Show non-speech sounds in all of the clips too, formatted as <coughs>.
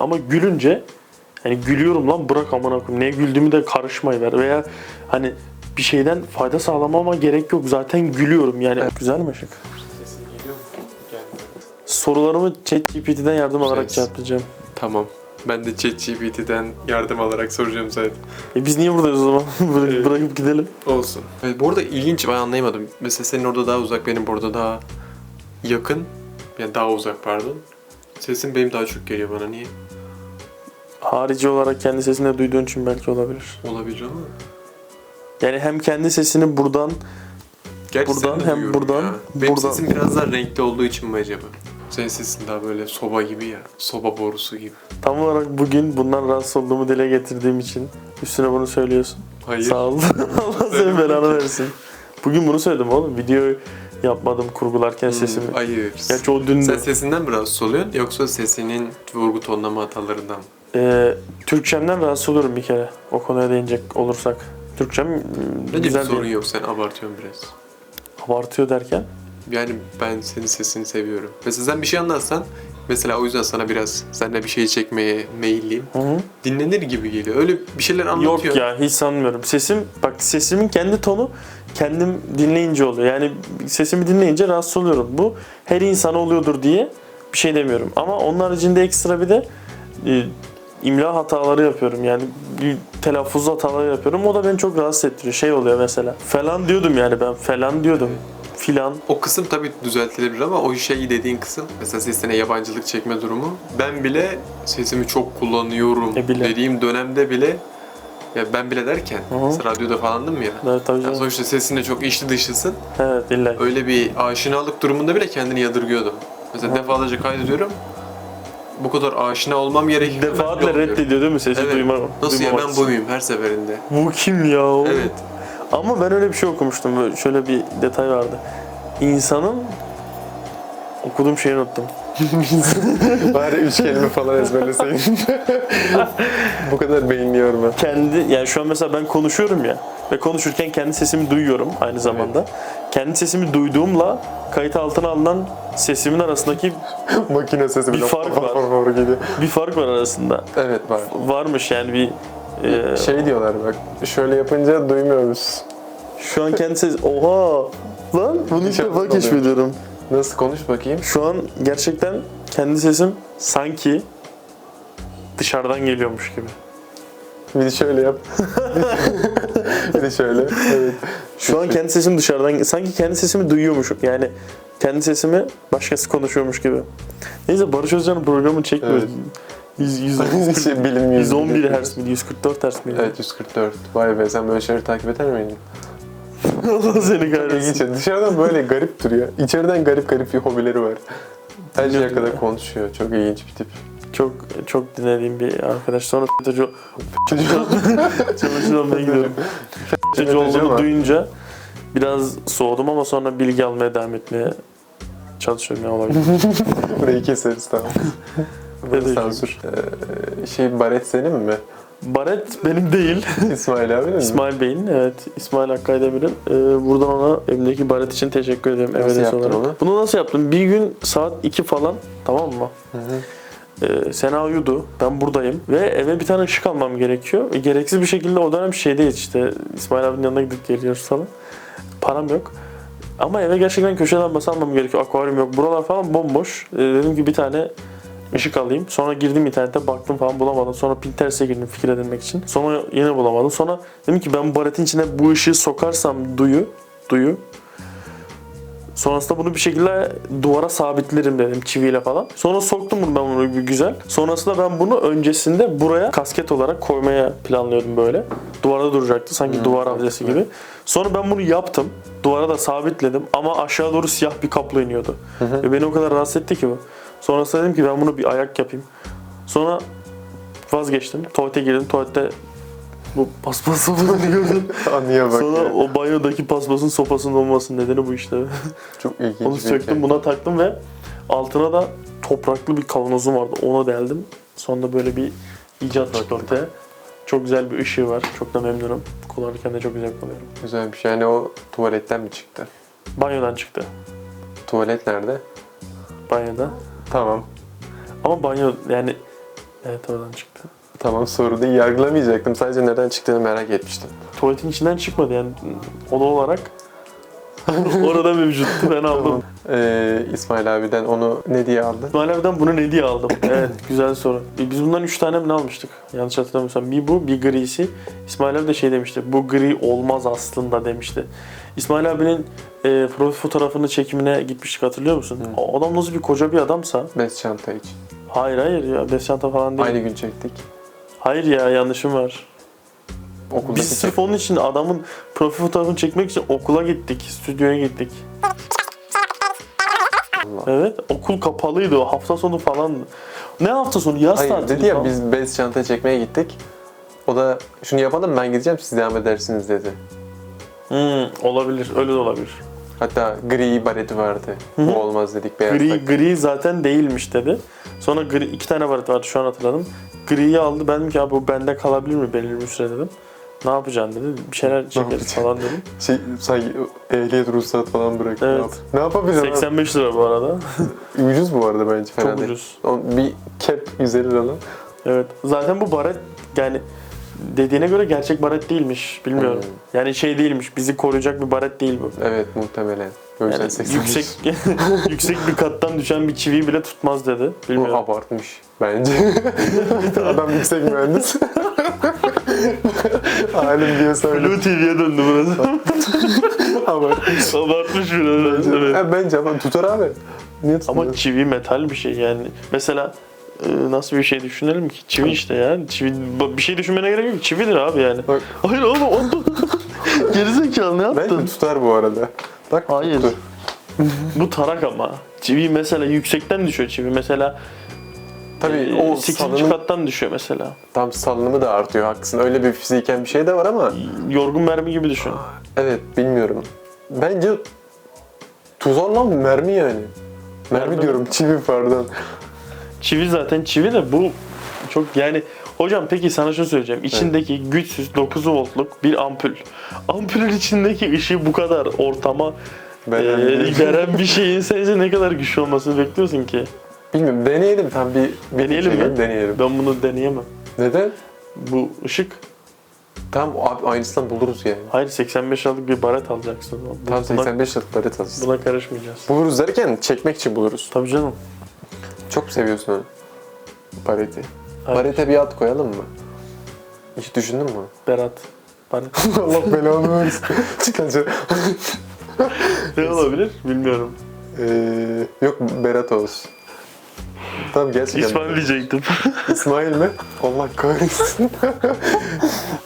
ama gülünce hani gülüyorum lan bırak amına koyayım. Neye güldüğümü de karışmayı ver veya hani bir şeyden fayda sağlamama gerek yok. Zaten gülüyorum yani. Güzel mi ışık? Sesin geliyor mu? Gelmiyor. Sorularımı ChatGPT'den yardım alarak Ses. cevaplayacağım. Tamam. Ben de ChatGPT'den yardım alarak soracağım zaten. E biz niye buradayız o zaman? <laughs> Bırak- Evet. Bırakıp gidelim. Olsun. Evet, bu arada ilginç ben anlayamadım. Mesela senin orada daha uzak, benim burada daha yakın. Yani daha uzak pardon. Sesin benim daha çok geliyor bana. Niye? Harici olarak kendi sesini de duyduğun için belki olabilir. Olabilir ama. Yani hem kendi sesini buradan Gerçi Buradan seni hem buradan, ya. Benim buradan. sesim biraz daha renkli olduğu için mi acaba? Senin sesin daha böyle soba gibi ya. Soba borusu gibi. tam olarak bugün bundan rahatsız olduğumu dile getirdiğim için üstüne bunu söylüyorsun. Hayır. Sağ ol. <laughs> Allah senin belanı versin. Bugün bunu söyledim oğlum. Video yapmadım kurgularken Hmm, sesimi. Hayır. Gerçi o dün Sen sesinden mi rahatsız oluyorsun yoksa sesinin vurgu tonlama hatalarından mı? E, Türkçemden rahatsız olurum bir kere. O konuya değinecek olursak. Türkçem Bence bir güzel sorun değil. yok sen abartıyorsun biraz. Abartıyor derken. Yani ben senin sesini seviyorum. Mesela sen bir şey anlatsan mesela o yüzden sana biraz seninle bir şey çekmeye meyilliyim. Hı hı. Dinlenir gibi geliyor. Öyle bir şeyler anlatıyorsun. Yok ya hiç sanmıyorum. Sesim bak sesimin kendi tonu kendim dinleyince oluyor. Yani sesimi dinleyince rahatsız oluyorum. Bu her insana oluyordur diye bir şey demiyorum. Ama onun haricinde ekstra bir de e, imla hataları yapıyorum. Yani bir telaffuz hataları yapıyorum. O da beni çok rahatsız ettiriyor. Şey oluyor mesela. Falan diyordum yani ben. Falan diyordum. Filan. O kısım tabii düzeltilebilir ama o şey dediğin kısım mesela sesine yabancılık çekme durumu. Ben bile sesimi çok kullanıyorum E bile. dediğim dönemde bile ya ben bile derken Hı hı. mesela radyoda falandım ya. Evet tabii Ya canım. sonuçta sesinde çok içli dışısın. Evet illa. Öyle bir aşinalık durumunda bile kendini yadırgıyordum. Mesela Hı. defalarca kaydediyorum. Bu kadar aşina olmam gerekiyor. Defaatle reddediyor değil mi sesi Evet. duyma, Nasıl ya duymamak ben buyum her seferinde. Bu kim ya? Evet. Ama ben öyle bir şey okumuştum. Böyle şöyle bir detay vardı. İnsanın okuduğum şeyi unuttum. Bari üç kelime falan ezberleseydin. Bu kadar beğeniyorum ben. Kendi yani şu an mesela ben konuşuyorum ya ve konuşurken kendi sesimi duyuyorum aynı zamanda. Kendi sesimi duyduğumla kayıt altına alınan sesimin arasındaki Makine sesi Bir fark far var. bir fark var arasında. Evet var. Varmış yani bir e, Şey diyorlar bak, şöyle yapınca duymuyoruz. şu an kendi ses oha lan bunu ilk defa keşfediyorum. Nasıl konuş bakayım? Şu an gerçekten kendi sesim sanki dışarıdan geliyormuş gibi. Bir de şöyle yap. <laughs> bir de şöyle. Evet. Şu an kendi sesim dışarıdan sanki kendi sesimi duyuyormuşum. Yani kendi sesimi başkası konuşuyormuş gibi. Neyse Barış Özcan'ın programını çekmiyoruz. Evet. 100, 100, <laughs> şey, bilim yüzü 111 bile. Hz miydi? 144 Hz miydi? Evet 144. Vay be sen böyle şeyleri takip eder miydin? Allah seni İlginç. kahretsin. Dışarıdan böyle garip duruyor. İçeriden garip garip bir hobileri var. Her şeye kadar konuşuyor. Çok ilginç bir tip. Çok çok dinlediğim bir arkadaş. Sonra FETÖ'cü çalışır olmaya gidiyorum. FETÖ'cü olduğunu duyunca biraz soğudum ama sonra bilgi almaya devam etmeye çalışıyorum ya olabilir. <laughs> Burayı keseriz tamam. De- Sansür. Ee, şey Baret senin mi? Baret benim değil. <laughs> İsmail abinin mi? İsmail Bey'in evet İsmail Hakkaydemir'in ee, buradan ona evimdeki baret için teşekkür ederim Nasıl yaptın olarak. onu? Bunu nasıl yaptım? Bir gün saat 2 falan tamam mı? Hı hı. Ee, Sena uyudu. Ben buradayım. Ve eve bir tane ışık almam gerekiyor. E, gereksiz bir şekilde o dönem şeydeyiz işte. İsmail abinin yanına gidip geliyoruz falan. Param yok. Ama eve gerçekten köşe lambası almam gerekiyor. Akvaryum yok. Buralar falan bomboş. Ee, dedim ki bir tane ışık alayım. Sonra girdim internete baktım falan bulamadım. Sonra Pinterest'e girdim fikir edinmek için. Sonra yine bulamadım. Sonra dedim ki ben bu baretin içine bu ışığı sokarsam duyu, duyu. Sonrasında bunu bir şekilde duvara sabitlerim dedim çiviyle falan. Sonra soktum bunu ben bunu bir güzel. Sonrasında ben bunu öncesinde buraya kasket olarak koymaya planlıyordum böyle. Duvarda duracaktı sanki Hmm, duvar avcısı gibi. Sonra ben bunu yaptım. Duvara da sabitledim ama aşağı doğru siyah bir kablo iniyordu. hı. Ve beni o kadar rahatsız etti ki bu. Sonrasında dedim ki ben bunu bir ayak yapayım. Sonra vazgeçtim. Tuvalete girdim. Tuvalette bu paspas sopasını gördüm. <laughs> Anıya bak Sonra ya. o banyodaki paspasın sopasının olmasının nedeni bu işte. Çok ilginç Onu söktüm buna taktım ve altına da topraklı bir kavanozum vardı. Ona deldim. Sonra böyle bir icat çıktı ortaya. Çok güzel bir ışığı var. Çok da memnunum. Kullanırken de çok güzel kullanıyorum. Güzel bir şey. Yani o tuvaletten mi çıktı? Banyodan çıktı. Tuvalet nerede? Banyoda. Tamam. Ama banyo yani Evet oradan çıktı. Tamam soru değil yargılamayacaktım. Sadece neden çıktığını merak etmiştim. Tuvaletin içinden çıkmadı yani oda olarak. <laughs> Orada mevcuttu ben aldım. Ee, İsmail abiden onu ne diye aldın? İsmail abiden bunu ne diye aldım? <coughs> Evet güzel soru. Biz bundan 3 tane mi ne almıştık? Yanlış hatırlamıyorsam. Bir bu bir grisi. İsmail abi de şey demişti. Bu gri olmaz aslında demişti. İsmail abinin e, profil fotoğrafını çekimine gitmiştik hatırlıyor musun? Hı. O adam nasıl bir koca bir adamsa. Bez çanta için. Hayır hayır ya Descanta falan değil. Aynı gün çektik. Hayır ya yanlışım var. Okuldaki Biz sırf onun için adamın profil fotoğrafını çekmek için okula gittik. Stüdyoya gittik. Allah. Evet okul kapalıydı o hafta sonu falan. Ne hafta sonu? Yaz Hayır tatili dedi ya falan. biz bez çanta çekmeye gittik. O da şunu yapalım ben gideceğim siz devam edersiniz dedi. Hmm, olabilir. Öyle de olabilir. Hatta gri bareti vardı. Bu olmaz dedik beyaz Gri, tak. gri zaten değilmiş dedi. Sonra gri, iki tane vardı vardı şu an hatırladım. Griyi aldı. Ben dedim ki abi bu bende kalabilir mi belirli bir süre dedim. Ne yapacaksın dedi. Bir şeyler çekeriz yapacaksın? falan dedim. <laughs> Şey, sanki ehliyet ruhsat falan bıraktı. Evet. Ne, yap- ne yapabilirim? 85 lira bu arada. <laughs> Ucuz bu arada bence fena Çok değil. ucuz. O, bir cap 150 lira. Evet. Zaten bu baret yani dediğine göre gerçek baret değilmiş. Bilmiyorum. Hmm. Yani şey değilmiş. Bizi koruyacak bir baret değil bu. Evet muhtemelen. Yani 85. yüksek <laughs> yüksek bir kattan düşen bir çiviyi bile tutmaz dedi. Bu Bilmiyorum. abartmış bence. <laughs> Adam yüksek mühendis. <laughs> Halim diye söyle. Blue TV'ye döndü burası. Abartmış. Abartmış biraz. Bence, Evet. Ha, bence ama tutar abi. Niye tutmuyor? Ama çivi metal bir şey yani. Mesela nasıl bir şey düşünelim ki? Çivi işte ya. Çivi bir şey düşünmene gerek yok. Çividir abi yani. Bak. <laughs> Hayır oğlum o <laughs> Gerizekalı ne yaptın? tutar bu arada. Bak Hayır. tuttu. Bu tarak ama. Çivi mesela yüksekten düşüyor çivi. Mesela Tabii e, o 8. salınım, kattan düşüyor mesela. tam salınımı da artıyor haklısın. Öyle bir fiziken bir şey de var ama Yorgun mermi gibi düşün. evet bilmiyorum. Bence tuzar lan mermi yani. Mermi, Mermi. diyorum çivi pardon. Çivi zaten çivi de bu çok yani hocam peki sana şunu söyleyeceğim. İçindeki güçsüz 9 voltluk bir ampul. Ampulün içindeki ışığı bu kadar ortama Ben e, veren bir şeyin sence ne kadar güçlü olmasını bekliyorsun ki? bilmiyorum deneyelim tam bir, bir Deneyelim şey mi? Deneyelim. Ben bunu deneyemem. Neden? Bu ışık Tam aynısından buluruz yani. hayır 85 liralık bir baret alacaksın. Tam buna, 85 yıllık baret alacağız. buna karışmayacağız. Buluruz derken çekmek için buluruz. Tabii canım. Çok seviyorsun onu. Bareti. Hayır. Barete bir ad koyalım mı? Hiç düşündün mü? Berat. Baret. <laughs> Allah belanı versin. <laughs> Çıkınca. ne olabilir bilmiyorum. Ee, yok Berat olsun. Tamam gerçekten. İsmail diyecektim. <laughs> İsmail mi? Allah kahretsin.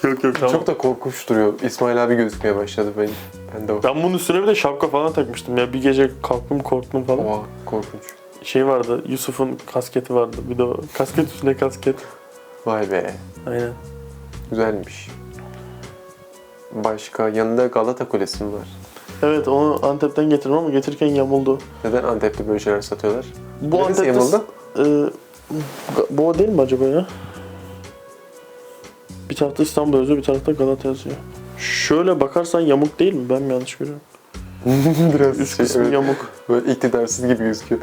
yok yok tamam. Çok da korkunç duruyor. İsmail abi gözükmeye başladı benim. Ben de o. Ben bunun üstüne bir de şapka falan takmıştım ya. Bir gece kalktım korktum falan. Oha korkunç. Şey vardı, Yusuf'un kasketi vardı. Bir de o kasket üstüne kasket. Vay be. Aynen. Güzelmiş. Başka yanında Galata Kulesi mi var? Evet onu Antep'ten getirdim ama getirirken yamuldu. Neden Antep'te böyle şeyler satıyorlar? Bu Neresi Antep'te... yamuldu? Ee, bu o değil mi acaba ya? Bir tarafta İstanbul yazıyor, bir tarafta Galata yazıyor. Şöyle bakarsan yamuk değil mi? Ben mi yanlış görüyorum? <laughs> Biraz Üst şey, kısmı evet, yamuk. böyle iktidarsız gibi gözüküyor.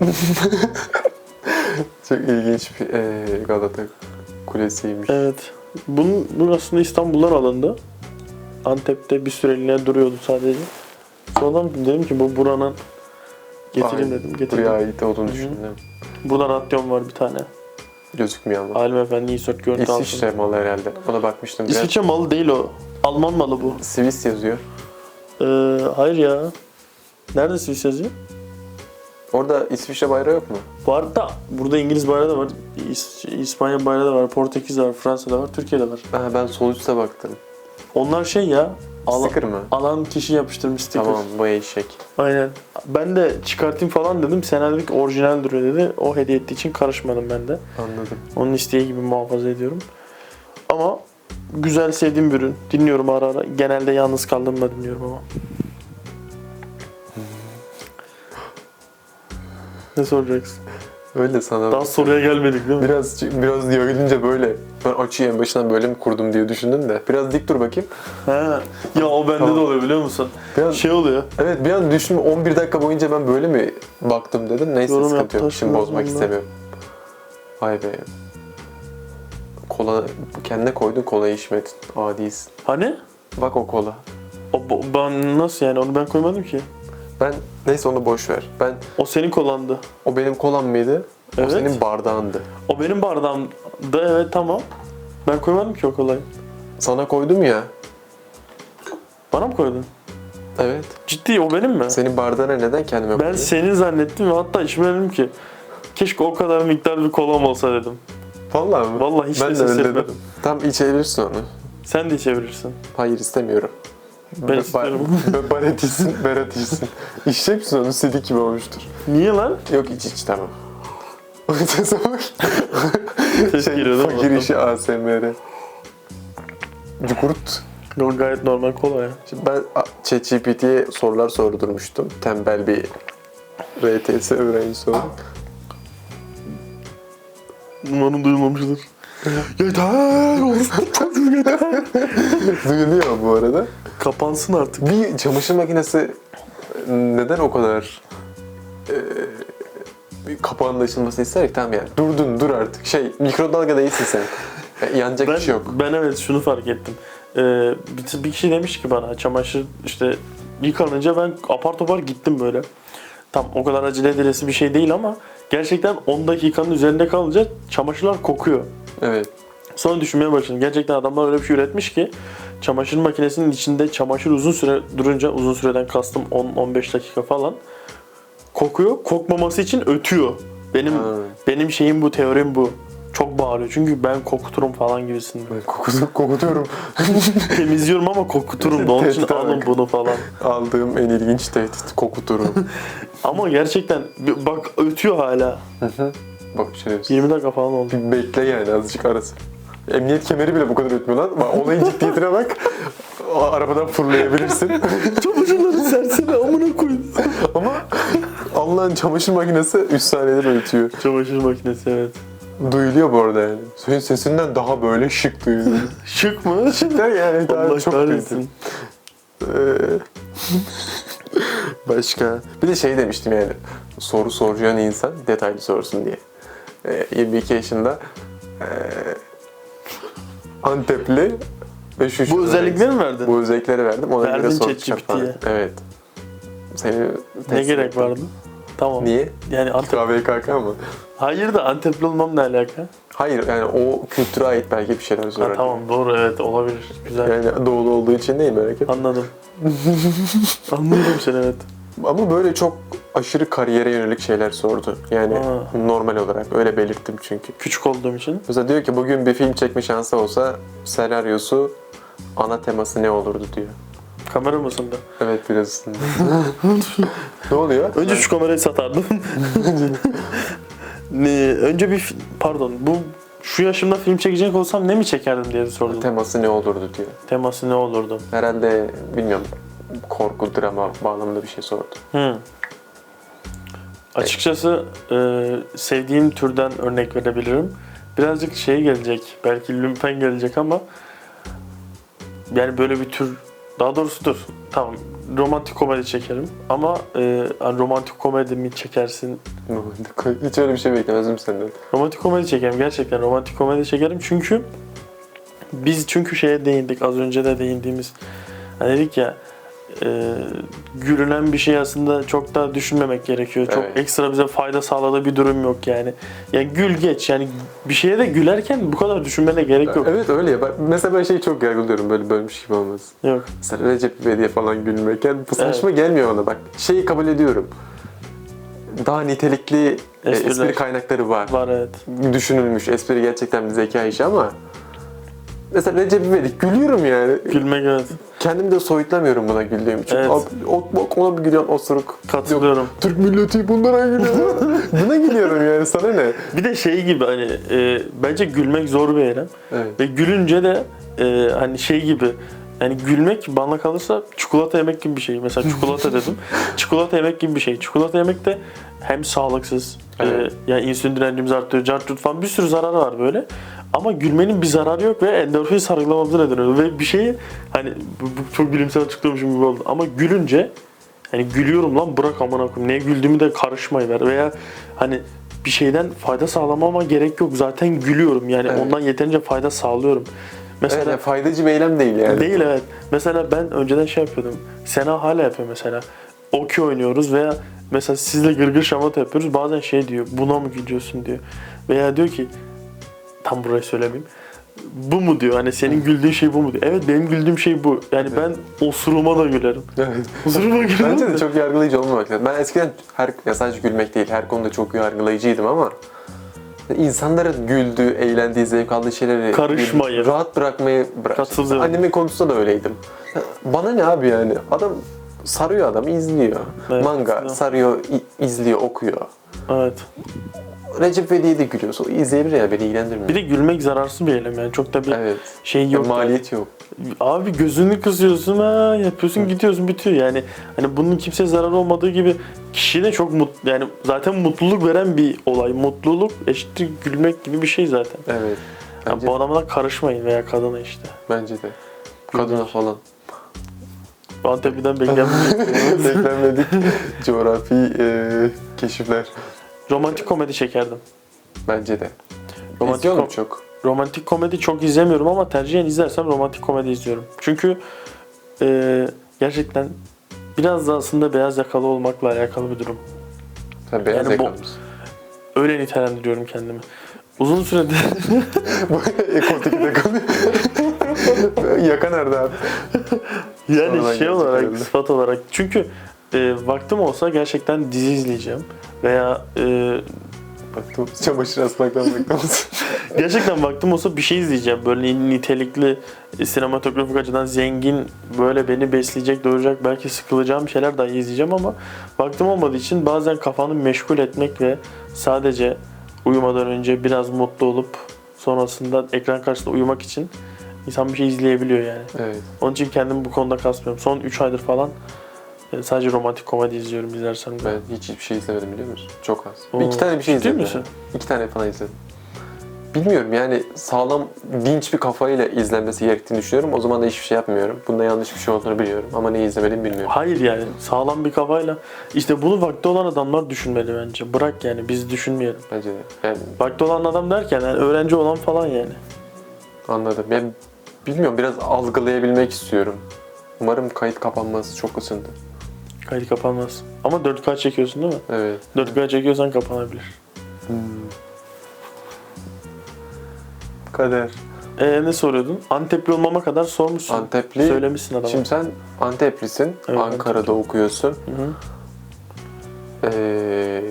<laughs> Çok ilginç bir e, Galata Kulesi'ymiş. Evet. Bunun, bu aslında İstanbul'dan alındı. Antep'te bir süreliğine duruyordu sadece. Sonradan dedim ki bu buranın getireyim Ay, dedim. Getirdim. Buraya ait olduğunu Hı hı. düşündüm. Burada radyon var bir tane. Gözükmüyor ama. Halim Efendi İsört görüntü altında. İsviçre malı herhalde. Ona bakmıştım. Biraz İsviçre malı değil o. Alman malı bu. Swiss yazıyor. Ee, hayır ya. Nerede Swiss yazıyor? Orada İsviçre bayrağı yok mu? Var da burada İngiliz bayrağı da var. İs- İspanya bayrağı da var. Portekiz var. Fransa da var. Türkiye de var. Ha, ben sol üste baktım. Onlar şey ya. Al- Sticker mı? alan kişi yapıştırmış sticker. Tamam bu eşek. Aynen. Ben de çıkartayım falan dedim. Sena dedi ki orijinal duruyor dedi. O hediye ettiği için karışmadım ben de. Anladım. Onun isteği gibi muhafaza ediyorum. Ama güzel sevdiğim bir ürün. Dinliyorum ara ara. Genelde yalnız kaldığımda dinliyorum ama. Ne soracaksın? Öyle sana. Daha soruya gelmedik değil mi? Biraz biraz yayılınca böyle ben açıyı en başından böyle mi kurdum diye düşündüm de. Biraz dik dur bakayım. He. Ya o bende Tamam. de oluyor biliyor musun? Biraz Şey oluyor. Evet bir an düşündüm 11 dakika boyunca ben böyle mi baktım dedim. Neyse Yorum sıkıntı yok. Şimdi bozmak istemiyorum. Vay be. Kola kendine koydun kola içmedin. Adisin. Hani? Bak o kola. O, ben nasıl yani onu ben koymadım ki. Ben neyse onu boş ver. Ben O senin kolandı. o benim kolam mıydı? Evet. O senin bardağındı. O benim bardağımda evet tamam. Ben koymadım ki o kolayı. Sana koydum ya. Bana mı koydun? Evet. Ciddi o benim mi? Senin bardağına neden kendime Ben koydum? senin zannettim ve hatta içmedim ki. Keşke o kadar miktar bir kolam olsa dedim. Vallahi mi? Vallahi hiç ben de de öyle ses dedim. Tam içebilirsin onu. Sen de içebilirsin. Hayır istemiyorum. Ben istiyorum. Baret içsin, Berat içsin. İçecek misin onu? Sidik gibi olmuştur. Niye lan? Yok iç iç tamam. <laughs> Sese bak. Şey, fakir işi ASMR. Cukurt. Yok, gayet normal kola ya. Şimdi ben ChatGPT'ye sorular sordurmuştum. Tembel bir RTS öğrencisi olarak. Umarım duyulmamıştır. Yeter! çocuğu yeter! Duyuluyor bu arada. Kapansın artık. Bir çamaşır makinesi neden o kadar e, kapağının açılmasını ister ki? Tamam yani. Durdun dur artık. Şey mikrodalga değilsin sen. E, yanacak Ben, bir şey yok. ben evet şunu fark ettim. Ee, bir, bir kişi demiş ki bana çamaşır işte yıkanınca ben apar topar gittim böyle. Tam o kadar acele edilesi bir şey değil ama gerçekten 10 dakikanın üzerinde kalınca çamaşırlar kokuyor. Evet. Sonra düşünmeye başladım. Gerçekten adamlar öyle bir şey üretmiş ki çamaşır makinesinin içinde çamaşır uzun süre durunca uzun süreden kastım 10-15 dakika falan kokuyor. Kokmaması için ötüyor. Benim Ha. benim şeyim bu, teorim bu. Çok bağırıyor. Çünkü ben kokuturum falan gibisinden. Ben kokutu, kokutuyorum. <laughs> Temizliyorum ama kokuturum da onun için alın bunu falan. Aldığım en ilginç tehdit kokuturum. <laughs> Ama gerçekten bir- bak ötüyor hala. Bak şerefsiz. 20 dakika falan oldu. Bir bekle yani azıcık arası. Emniyet kemeri bile bu kadar ötmüyor lan. Olayın ciddiyetine bak. O Arabadan fırlayabilirsin. <laughs> Çamaşırları sersene amına koyun. Ama Allah'ın çamaşır makinesi 3 saniyede ötüyor. Çamaşır makinesi evet. Duyuluyor bu arada yani. Senin sesinden daha böyle şık duyuluyor. <laughs> Şık mı? Şıklar yani daha Allah çok kahretsin. Ee, <laughs> Başka. Bir de şey demiştim yani. Soru soracağın insan detaylı sorsun diye. Ee, 22 yaşında ee, Antepli ve şu Bu özellikleri mi verdin? Bu özellikleri verdim. Ona göre Verdin soracağım ChatGPT'ye. falan. Evet. Seni Ne test gerek ettim. vardı? Tamam. Niye? Yani Antep... KVKK mı? Hayır da Antepli olmam ne alaka? Hayır yani o kültüre ait belki bir şeyler Ha, tamam doğru evet olabilir. Güzel. Yani doğulu olduğu için değil merak etme. Anladım. <laughs> Anladım seni evet. Ama böyle çok aşırı kariyere yönelik şeyler sordu. Yani Ha. normal olarak öyle belirttim çünkü. Küçük olduğum için. Mesela diyor ki bugün bir film çekme şansı olsa senaryosu ana teması ne olurdu diyor. Kamera mısın da? Evet biraz ısındı. <laughs> ne oluyor? Önce şu kamerayı satardım. ne, önce bir pardon bu şu yaşımda film çekecek olsam ne mi çekerdim diye sordum. teması ne olurdu diyor. Teması ne olurdu? Herhalde bilmiyorum korku drama bağlamında bir şey sordu. Hı. Açıkçası e, sevdiğim türden örnek verebilirim. Birazcık şey gelecek, belki lümpen gelecek ama yani böyle bir tür, daha doğrusu dur, tamam romantik komedi çekerim ama e, hani romantik komedi mi çekersin? Hiç öyle bir şey beklemezdim senden. Romantik komedi çekerim, gerçekten romantik komedi çekerim çünkü biz çünkü şeye değindik, az önce de değindiğimiz, hani dedik ya e, gülünen bir şey aslında çok da düşünmemek gerekiyor. Çok Evet. ekstra bize fayda sağladığı bir durum yok yani. Yani gül geç yani bir şeye de gülerken bu kadar düşünmene gerek yok. Evet öyle ya. Mesela ben şeyi çok yargılıyorum böyle bölmüş gibi olmaz. Yok. Mesela Recep İvedik'e falan gülmek. Yani bu saçma gelmiyor bana bak. Şeyi kabul ediyorum. Daha nitelikli e, Espriler. espri kaynakları var. Var evet. Düşünülmüş. Espri gerçekten bir zeka işi ama mesela Recep İvedik gülüyorum yani. Gülmek evet. Kendimi de soyutlamıyorum buna güldüğüm için. Evet. Abi, o, bak ona bir gülüyorsun osuruk. Katılıyorum. Yok, Türk milleti bunlara gülüyor. <laughs> Buna gülüyorum yani sana ne? Bir de şey gibi hani e, bence gülmek zor bir eylem. Evet. Ve gülünce de e, hani şey gibi yani gülmek bana kalırsa çikolata yemek gibi bir şey. Mesela <laughs> çikolata dedim. çikolata yemek gibi bir şey. Çikolata yemek de hem sağlıksız, Evet. e, yani insülin direncimiz artıyor, cartut falan bir sürü zararı var böyle. Ama gülmenin bir zararı yok ve endorfin salgılamamıza neden oluyor. Ve bir şeyi hani bu, bu çok bilimsel açıklamışım gibi oldu. Ama gülünce hani gülüyorum lan bırak amına koyayım. Neye güldüğümü de karışmayı ver. Veya hani bir şeyden fayda sağlamama gerek yok. Zaten gülüyorum. Yani Evet. ondan yeterince fayda sağlıyorum. Mesela Evet, yani faydacı bir eylem değil yani. Değil evet. Mesela ben önceden şey yapıyordum. Sena hala yapıyor mesela. Okey oynuyoruz veya mesela sizle gırgır şamata yapıyoruz. Bazen şey diyor. Buna mı gülüyorsun diyor. Veya diyor ki tam burayı söylemeyeyim. Bu mu diyor. Hani senin güldüğün şey bu mu diyor. Evet benim güldüğüm şey bu. Yani ben osuruma da gülerim. Evet. Osuruma gülerim. Bence de çok yargılayıcı olmamak lazım. Ben eskiden her, ya sadece gülmek değil, her konuda çok yargılayıcıydım ama insanların güldüğü, eğlendiği, zevk aldığı şeyleri Karışmayın. rahat bırakmayı bırak. Annemin konusunda da öyleydim. Bana ne abi yani? Adam sarıyor adam, izliyor. Evet, Manga sarıyor, izliyor, okuyor. Evet. Recep İvedik'e de gülüyorsa o izleyebilir ya beni ilgilendirmiyor. Bir de gülmek zararsız bir eylem yani. Çok da bir evet. şey yok. Maliyet yok. Abi gözünü kızıyorsun ha yapıyorsun gidiyorsun bitiyor yani. Hani bunun kimseye zarar olmadığı gibi kişiye de çok mutlu yani zaten mutluluk veren bir olay. Mutluluk eşittir gülmek gibi bir şey zaten. Evet. Yani bu adama da karışmayın veya kadına işte. bence de. Kadına falan. Antep'ten beklenmiyor. <laughs> Beklenmedik coğrafi e, keşifler. Romantik komedi çekerdim. Bence de. Romantik İzliyorum kom- çok. Romantik komedi çok izlemiyorum ama tercihen izlersem romantik komedi izliyorum. Çünkü e, gerçekten biraz da aslında beyaz yakalı olmakla alakalı bir durum. Sen beyaz Yani bu- yakalı mısın? Öyle nitelendiriyorum kendimi. Uzun süredir <laughs> Bu Ekotik'te kalıyor. <laughs> Yaka nerede abi? Yani Sonradan şey gelecek olarak, herhalde. sıfat olarak. Çünkü e, vaktim olsa gerçekten dizi izleyeceğim. Veya e, Baktım <laughs> çamaşır asmaktan beklemesin. <laughs> gerçekten vaktim olsa bir şey izleyeceğim. Böyle nitelikli, e, sinematografik açıdan zengin, böyle beni besleyecek, doyuracak, belki sıkılacağım şeyler dahi izleyeceğim ama vaktim olmadığı için bazen kafanı meşgul etmek ve sadece uyumadan önce biraz mutlu olup sonrasında ekran karşısında uyumak için insan bir şey izleyebiliyor yani. evet. Onun için kendimi bu konuda kasmıyorum. Son 3 aydır falan e, sadece romantik komedi izliyorum izlersem de. Ben hiç hiçbir şey izlemedim biliyor musun? Çok az. Oo, iki tane bir şey ciddi izledim. misin? yani. İki tane falan izledim. Bilmiyorum yani sağlam dinç bir kafayla izlenmesi gerektiğini düşünüyorum. O zaman da hiçbir şey yapmıyorum. Bunda yanlış bir şey olduğunu biliyorum. Ama ne izlemediğimi bilmiyorum. Hayır yani sağlam bir kafayla. işte bunu vakti olan adamlar düşünmeli bence. Bırak yani biz düşünmeyelim. Bence de. Yani Vakti olan adam derken yani öğrenci olan falan yani. anladım. Yani bilmiyorum biraz algılayabilmek istiyorum. Umarım kayıt kapanmaz. Çok ısındı. Kayıt kapanmaz. Ama 4K çekiyorsun değil mi? Evet. 4K çekiyorsan kapanabilir. Kader. Ee, ne soruyordun? Antepli olmama kadar sormuşsun. Antepli. Söylemişsin adama. Şimdi sen Anteplisin. Evet, Ankara'da Antepli. okuyorsun. Hı hı. Ee,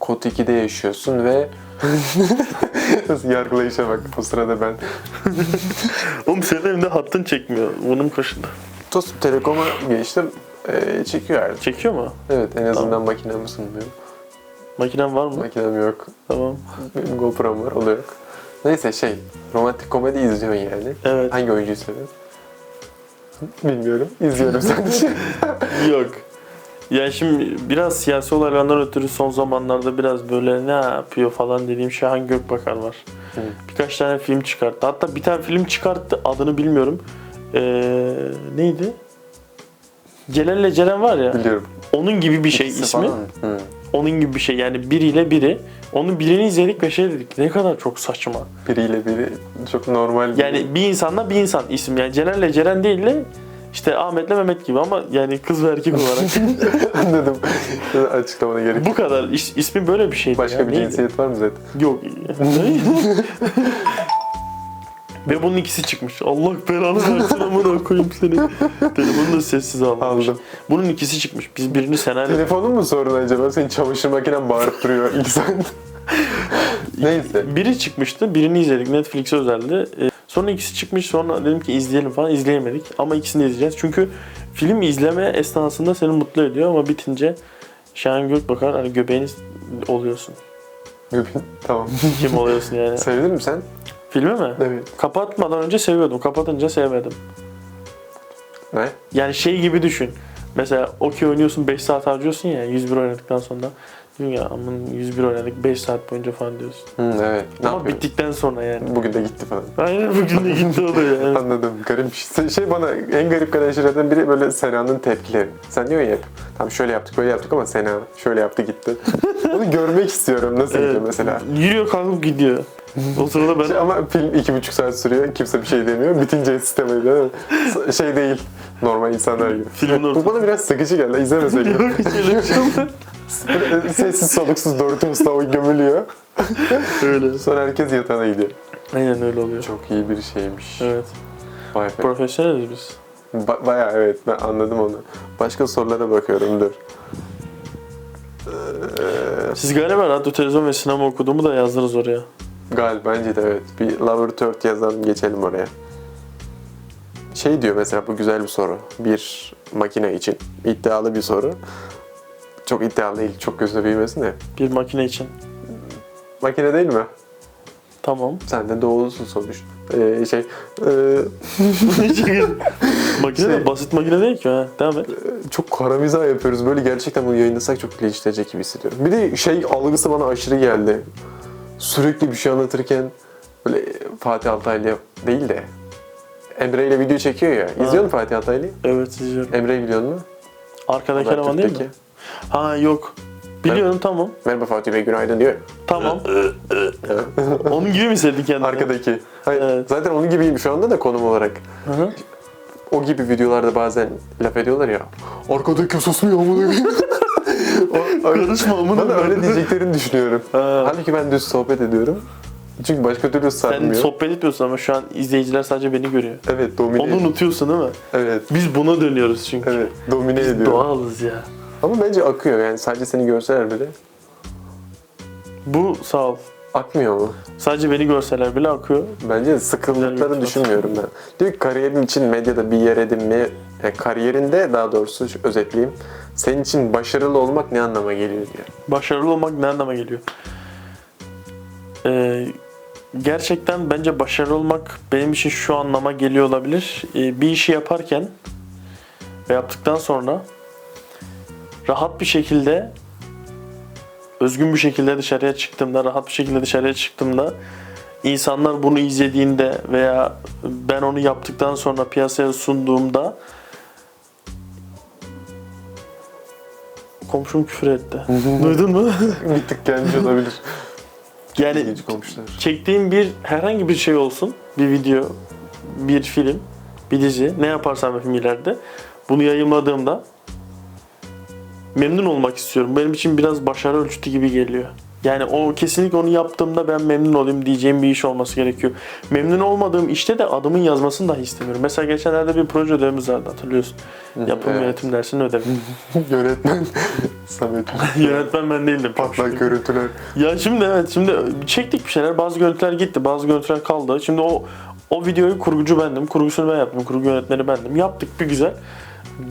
Kod 2'de yaşıyorsun ve <laughs> yargılayışa bak o sırada ben. <laughs> Oğlum senin evinde hattın çekmiyor. Bunun koşunda. Tost Telekom'a geçtim. Ee, çekiyor artık. Çekiyor mu? Evet en azından Tamam. makinem ısınmıyor. Makinen var mı? Makinem yok. Tamam. Benim GoPro'm var o da yok. Neyse şey romantik komedi izliyorsun yani. Evet. Hangi oyuncuyu seviyorsun? Bilmiyorum. İzliyorum <laughs> sadece. Yok. Yani şimdi biraz siyasi olaylardan ötürü son zamanlarda biraz böyle ne yapıyor falan dediğim Şahan Gökbakar var. Hı. Birkaç tane film çıkarttı. Hatta bir tane film çıkarttı. Adını bilmiyorum. Ee, neydi? Celal'le Ceren var ya. Biliyorum. Onun gibi bir şey İkisi ismi. falan. Hı. Onun gibi bir şey. Yani biriyle biri. Onun birini izledik ve şey dedik. Ne kadar çok saçma. Biriyle biri çok normal. bir- Yani bir insanla bir insan isim. Yani Celal'le Ceren değil de işte Ahmet'le Mehmet gibi ama yani kız ve erkek olarak. <laughs> Anladım. <laughs> Açıklamana gerek yok. Bu kadar. İs, ismi böyle bir şeydi. Başka ya. bir Neydi? cinsiyet var mı zaten? Yok. <laughs> Ve bunun ikisi çıkmış. Allah belanı versin amına koyayım seni. Telefonu da sessiz almış. Aldım. Bunun ikisi çıkmış. Biz birini senaryo... Telefonun mu sorun acaba? Senin çamaşır makinen bağırıp duruyor ilk saat. <laughs> Neyse. Biri çıkmıştı. Birini izledik. Netflix'e özeldi. Ee, Sonra ikisi çıkmış. Sonra dedim ki izleyelim falan. İzleyemedik. Ama ikisini de izleyeceğiz. Çünkü film izleme esnasında seni mutlu ediyor ama bitince Şahan Gökbakar hani göbeğiniz oluyorsun. tamam. Kim oluyorsun yani? Sevdin mi sen? Filmi mi? Evet. Kapatmadan önce seviyordum. Kapatınca sevmedim. Ne? Yani şey gibi düşün. Mesela okey oynuyorsun 5 saat harcıyorsun ya 101 oynadıktan sonra. Dünyamın 101 oynadık 5 saat boyunca falan diyorsun. Hı, evet. Ne Ama yapıyorsun? bittikten sonra yani. Bugün de gitti falan. Aynen bugün de gitti o da <laughs> yani. Anladım. Garip şey. Şey bana en garip gelen şeylerden biri böyle Sena'nın tepkileri. Sen diyorsun ya hep. Tamam şöyle yaptık böyle yaptık ama Sena şöyle yaptı gitti. <laughs> Onu görmek istiyorum. Nasıl Evet. gidiyor mesela? Yürüyor kalkıp gidiyor. O sırada ben Şey, ama film iki buçuk saat sürüyor. Kimse bir şey demiyor. Bitince sistemi değil mi? Şey değil. Normal insanlar gibi. Filmin Bu ortası. bana biraz sıkıcı geldi. İzlemeseydim. Yok, hiç öyle bir şey. <laughs> Sessiz soluksuz Dorothy Mustafa gömülüyor. Öyle. Sonra herkes yatağına gidiyor. Aynen öyle oluyor. Çok iyi bir şeymiş. Evet. Vay be. Profesyoneliz biz. Ba- bayağı evet ben anladım onu. Başka sorulara bakıyorum dur. Siz galiba radyo, televizyon ve sinema okuduğumu da yazdınız oraya. Gal bence de evet. Bir laboratuvar yazalım geçelim oraya. Şey diyor mesela bu güzel bir soru. Bir makine için iddialı bir soru. Çok iddialı değil, çok gözüne büyümesin de. Bir makine için. Makine değil mi? Tamam. Sen de doğulusun sonuç. Ee, şey, e, <laughs> makine de Şey- basit makine değil ki ha. Devam et. çok kara mizah yapıyoruz. Böyle gerçekten bunu yayınlasak çok linçlenecek gibi hissediyorum. Bir de şey algısı bana aşırı geldi. Sürekli bir şey anlatırken böyle Fatih Altaylı değil de Emre ile video çekiyor ya. İzliyor musun Fatih Altaylı'yı? Evet izliyorum. Emre'yi biliyor musun? Arkadaki eleman değil mi? Habertürk'teki. Ha yok. Biliyorum tamam. Merhaba Fatih Bey günaydın diyor. Tamam. Onun gibi mi hissettin kendini? Arkadaki. Hayır, Evet. Zaten onun gibiyim şu anda da konum olarak. Hı hı. O gibi videolarda bazen laf ediyorlar ya. Arkadaki susmuyor amına koyayım." <laughs> O- amına Bana öyle diyeceklerini düşünüyorum. Ha. Halbuki ben düz sohbet ediyorum. Çünkü başka türlü Sen sarmıyor. sohbet etmiyorsun ama şu an izleyiciler sadece beni görüyor. evet domine. Onu unutuyorsun değil mi? Evet. Biz buna dönüyoruz çünkü. Evet domine Biz ediyorum. doğalız ya. Ama bence akıyor yani sadece seni görseler bile. Bu sağ ol. Akmıyor mu? Sadece beni görseler bile akıyor. Bence sıkıldıklarını düşünmüyorum ben. Diyor ki kariyerin için medyada bir yer edinmeye, yani kariyerinde daha doğrusu özetleyeyim. Senin için başarılı olmak ne anlama geliyor diyor. Başarılı olmak ne anlama geliyor? Ee, gerçekten bence başarılı olmak benim için şu anlama geliyor olabilir. Ee, bir işi yaparken ve yaptıktan sonra rahat bir şekilde özgün bir şekilde dışarıya çıktığımda, rahat bir şekilde dışarıya çıktığımda insanlar bunu izlediğinde veya ben onu yaptıktan sonra piyasaya sunduğumda komşum küfür etti. Duydun mu? <laughs> bir tık gelmiş olabilir. Yani İlginç komşular. çektiğim bir herhangi bir şey olsun, bir video, bir film, bir dizi, ne yaparsam yapayım ileride bunu yayınladığımda memnun olmak istiyorum. Benim için biraz başarı ölçütü gibi geliyor. Yani o kesinlikle onu yaptığımda ben memnun olayım diyeceğim bir iş olması gerekiyor. Memnun olmadığım işte de adımın yazmasını dahi istemiyorum. Mesela geçenlerde bir proje ödevimiz vardı hatırlıyorsun. Yapım Evet. yönetim dersinin ödevi. <laughs> Yönetmen Samet <laughs> Yönetmen ben değildim. patlak görüntüler. Ya şimdi evet şimdi çektik bir şeyler bazı görüntüler gitti bazı görüntüler kaldı. Şimdi o o videoyu kurgucu bendim kurgusunu ben yaptım kurgu yönetmeni bendim yaptık bir güzel.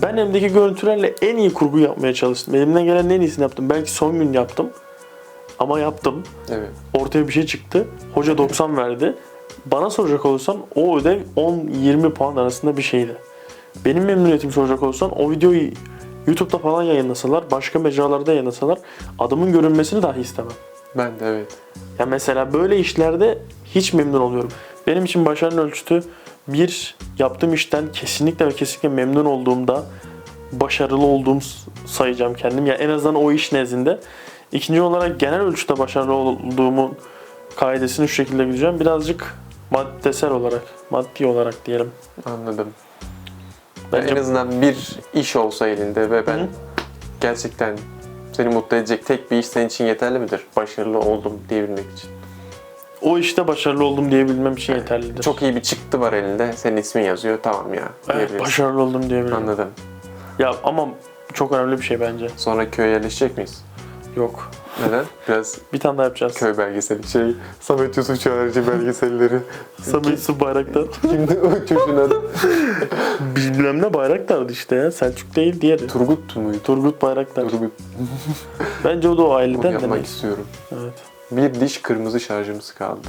Ben elimdeki görüntülerle en iyi kurgu yapmaya çalıştım. Elimden gelen en iyisini yaptım. Belki son gün yaptım. Ama yaptım. Evet. Ortaya bir şey çıktı. Hoca 90 verdi. Bana soracak olursan o ödev 10-20 puan arasında bir şeydi. Benim memnuniyetim soracak olursan o videoyu YouTube'da falan yayınlasalar, başka mecralarda yayınlasalar adımın görünmesini dahi istemem. Ben de evet. Ya mesela böyle işlerde hiç memnun oluyorum. Benim için başarının ölçütü bir yaptığım işten kesinlikle ve kesinlikle memnun olduğumda başarılı olduğum sayacağım kendim. Ya en azından o iş nezdinde. İkinci olarak genel ölçüde başarılı olduğumun kaidesini şu şekilde gideceğim. Birazcık maddesel olarak, maddi olarak diyelim. Anladım. Bence en azından bir iş olsa elinde ve ben Hı hı. gerçekten seni mutlu edecek tek bir iş senin için yeterli midir? Başarılı oldum diyebilmek için. o işte başarılı oldum diyebilmem için yeterlidir. Çok iyi bir çıktı var elinde. Senin ismin yazıyor. Tamam ya. evet, başarılı oldum diyebilirim. Anladım. Ya ama çok önemli bir şey bence. Sonra köye yerleşecek miyiz? Yok. Neden? Biraz Bir tane daha yapacağız. köy belgeseli. Şey, Samet Yusuf Çağrıcı belgeselleri. <laughs> Samet Su Bayraktar. <laughs> Kimdi o çocuğun adı? Bilmem ne Bayraktar'dı işte ya. Selçuk değil diğeri. Turgut muydu? Turgut Bayraktar. Turgut. Bence o da o Bunu aileden de yapmak neyse. istiyorum. Evet. Bir diş kırmızı şarjımız kaldı.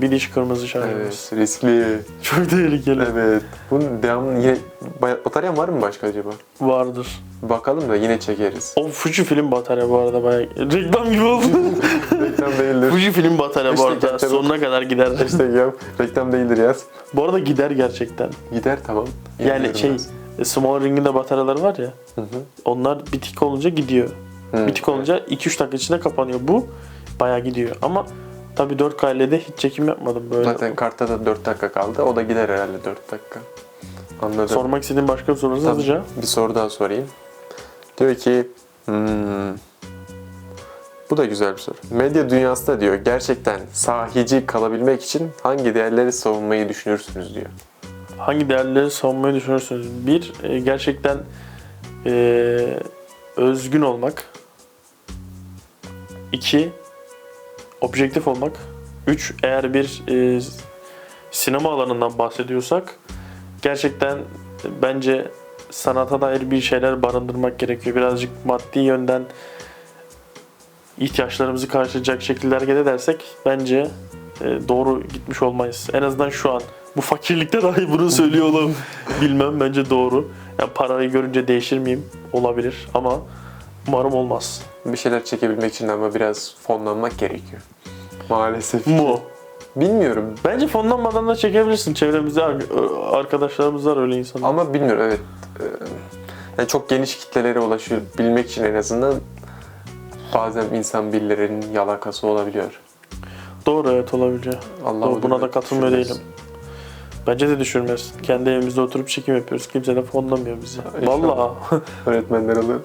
Bir diş kırmızı şarjımız. Evet, riskli. <laughs> Çok tehlikeli. Evet. Bunun devamlı yine batarya var mı başka acaba? Vardır. Bakalım da yine çekeriz. O Fuji film batarya bu arada bayağı reklam gibi oldu. <laughs> Reklam değildir. Fuji film batarya bu Hashtag arada yap, sonuna kadar gider. Hashtag yap. Reklam değildir yaz. bu arada gider gerçekten. Gider tamam. Yani İnanıyorum şey ben. Small Ring'in de bataryaları var ya. Hı hı. Onlar bitik olunca gidiyor. Hı. Bitik olunca 2-3 dakika içinde kapanıyor. Bu bayağı gidiyor. Ama tabii 4K ile de hiç çekim yapmadım böyle. Zaten kartta da 4 dakika kaldı. O da gider herhalde 4 dakika. Anladım. Sormak istediğin başka bir sorunuz Tamam. hızlıca. Bir soru daha sorayım. Diyor ki hmm, bu da güzel bir soru. Medya dünyasında diyor gerçekten sahici kalabilmek için hangi değerleri savunmayı düşünürsünüz diyor. Hangi değerleri savunmayı düşünürsünüz? Bir, e, gerçekten e, özgün olmak. İki, objektif olmak. Üç, eğer bir e, sinema alanından bahsediyorsak gerçekten bence sanata dair bir şeyler barındırmak gerekiyor. Birazcık maddi yönden ihtiyaçlarımızı karşılayacak şekilde hareket edersek bence e, doğru gitmiş olmayız. En azından şu an. Bu fakirlikte dahi bunu söylüyor olalım. <laughs> Bilmem bence doğru. Yani parayı görünce değişir miyim? Olabilir ama umarım olmaz. Bir şeyler çekebilmek için ama biraz fonlanmak gerekiyor. Maalesef. Mu? Bilmiyorum Bence fonlanmadan da çekebilirsin. Çevremizde ar- arkadaşlarımız var öyle insanlar. ama bilmiyorum evet. Ee, Yani çok geniş kitlelere ulaşıyor bilmek için en azından bazen insan birilerinin yalakası olabiliyor. Doğru evet olabiliyor. Allah Doğru, buna da katılmıyor değilim. Bence de düşürmez. Kendi evimizde oturup çekim yapıyoruz. Kimse de fonlamıyor bizi. Vallahi. <laughs> Öğretmenler alır.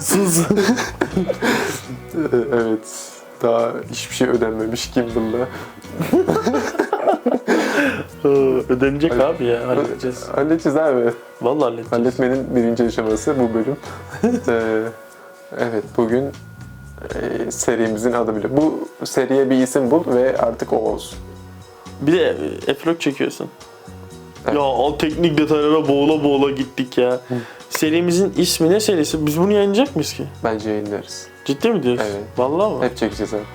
Sus. <laughs> evet. Daha hiçbir şey ödenmemiş Gimble'la. <laughs> Ödenecek Hadi. abi ya. Halledeceğiz. Halledeceğiz abi. Vallahi halledeceğiz. Halletmenin birinci aşaması bu bölüm. Ee, evet bugün e, serimizin adı bile. Bu seriye bir isim bul ve artık o olsun. Bir de e, eflok çekiyorsun. Evet. Ya al teknik detaylara boğula boğula gittik ya. Serimizin ismi ne serisi? Biz bunu yayınlayacak mıyız ki? Bence yayınlarız. Ciddi mi diyorsun? Evet. Vallahi mı? Hep çekeceğiz artık.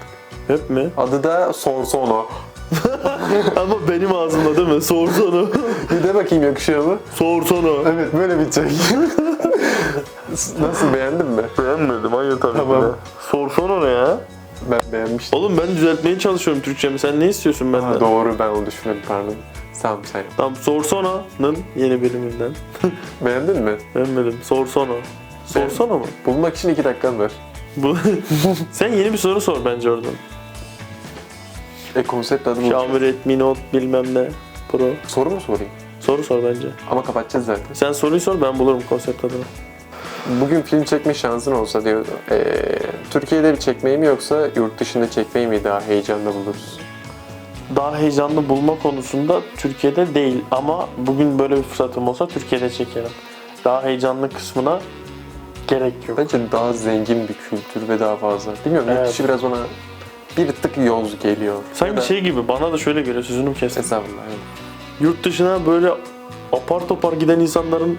Hep mi? Adı da Sorsona. <laughs> Ama benim ağzımda değil mi? Sorsana. <laughs> Bir de bakayım yakışıyor mu? Sorsana. Evet böyle bitecek. <laughs> Nasıl beğendin mi? Beğenmedim. Hayır tabii Tamam. ki de. Sorsana ne ya? Ben beğenmiştim. Oğlum ben düzeltmeye çalışıyorum Türkçemi. Sen ne istiyorsun benden? Ha, doğru ben onu düşünmedim pardon. Tamam sen. yap. Tamam Sorsana'nın yeni bölümünden. <laughs> Beğendin mi? Beğenmedim. Sorsana. Sorsana mı? Bulmak için iki dakikan var. Bu <laughs> Sen yeni bir soru sor bence oradan. E konsept adı bu. Xiaomi Redmi Note bilmem ne Pro. Soru mu sorayım? Soru sor bence. Ama kapatacağız zaten. Sen soruyu sor ben bulurum konsept adını. Bugün film çekme şansın olsa diyor. e, Türkiye'de bir çekmeyi mi yoksa yurt dışında çekmeyi mi daha heyecanla buluruz? Daha heyecanlı bulma konusunda Türkiye'de değil ama bugün böyle bir fırsatım olsa Türkiye'de çekerim. Daha heyecanlı kısmına gerek yok. Bence daha zengin bir kültür ve daha fazla. Bilmiyorum yurt Evet. dışı biraz ona bir tık yoz geliyor. Sanki Ya da- şey gibi bana da şöyle geliyor sözünü kestim. Estağfurullah. evet. Yurt dışına böyle apar topar giden insanların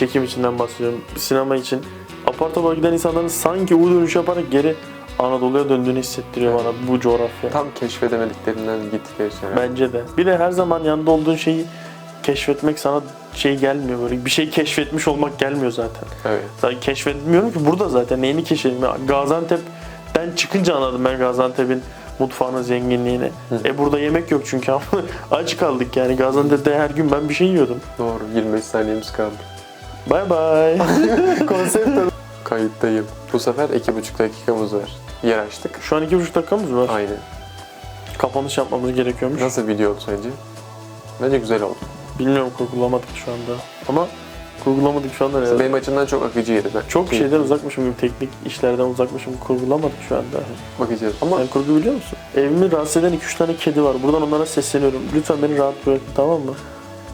çekim içinden bahsediyorum. Sinema için. Apar topar giden insanların sanki U dönüş yaparak geri Anadolu'ya döndüğünü hissettiriyor bana bu coğrafya. Tam keşfedemediklerinden gittikleri şeyler. Bence de. Bir de her zaman yanında olduğun şeyi keşfetmek sana şey gelmiyor böyle. Bir şey keşfetmiş olmak gelmiyor zaten. Evet. Zaten keşfetmiyorum ki burada zaten neyini keşfetmiyorum. Gaziantep'ten çıkınca anladım ben Gaziantep'in mutfağının zenginliğini. E burada yemek yok çünkü ama <laughs> aç kaldık yani. Gaziantep'te her gün ben bir şey yiyordum. Doğru. 25 saniyemiz kaldı. Bye bye. <laughs> Konsept. Kayıttayım. Bu sefer iki buçuk dakikamız var. Yer açtık. Şu an iki buçuk dakikamız var. Aynen. Kapanış yapmamız gerekiyormuş. Nasıl video oldu sence? Bence güzel oldu. Bilmiyorum kurgulamadık şu anda. Ama kurgulamadık şu anda. ne? Benim açımdan çok akıcıydı. Ben Çok keyifli. şeyden uzakmışım gibi, teknik işlerden uzakmışım. Kurgulamadık şu anda. Bakacağız. Ama Sen kurgu biliyor musun? Evimi rahatsız eden 2-3 tane kedi var. Buradan onlara sesleniyorum. Lütfen beni rahat bırakın tamam mı?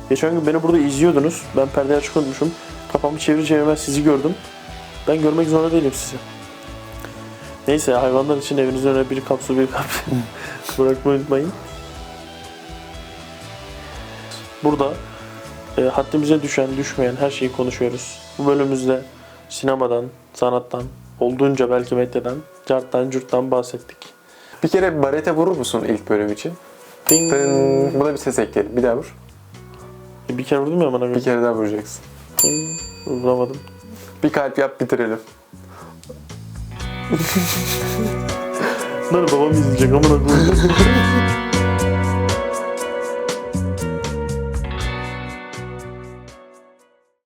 Geçen gün beni burada izliyordunuz. Ben perdeyi açık unutmuşum. Kafamı çevir çevirmez sizi gördüm. Ben görmek zorunda değilim sizi. Neyse hayvanlar için evinizin önüne bir kapsu bir kap <laughs> bırakmayı unutmayın. Burada e, haddimize düşen düşmeyen her şeyi konuşuyoruz. Bu bölümümüzde sinemadan, sanattan, olduğunca belki medyadan, carttan, curttan bahsettik. Bir kere barete vurur musun ilk bölüm için? Ding. Buna bir ses ekleyelim. Bir daha vur. E, bir kere vurdum ya bana. Bir kere daha vuracaksın. Bulamadım. Bir kalp yap bitirelim. Bunları babam izleyecek aman akıllı. <laughs>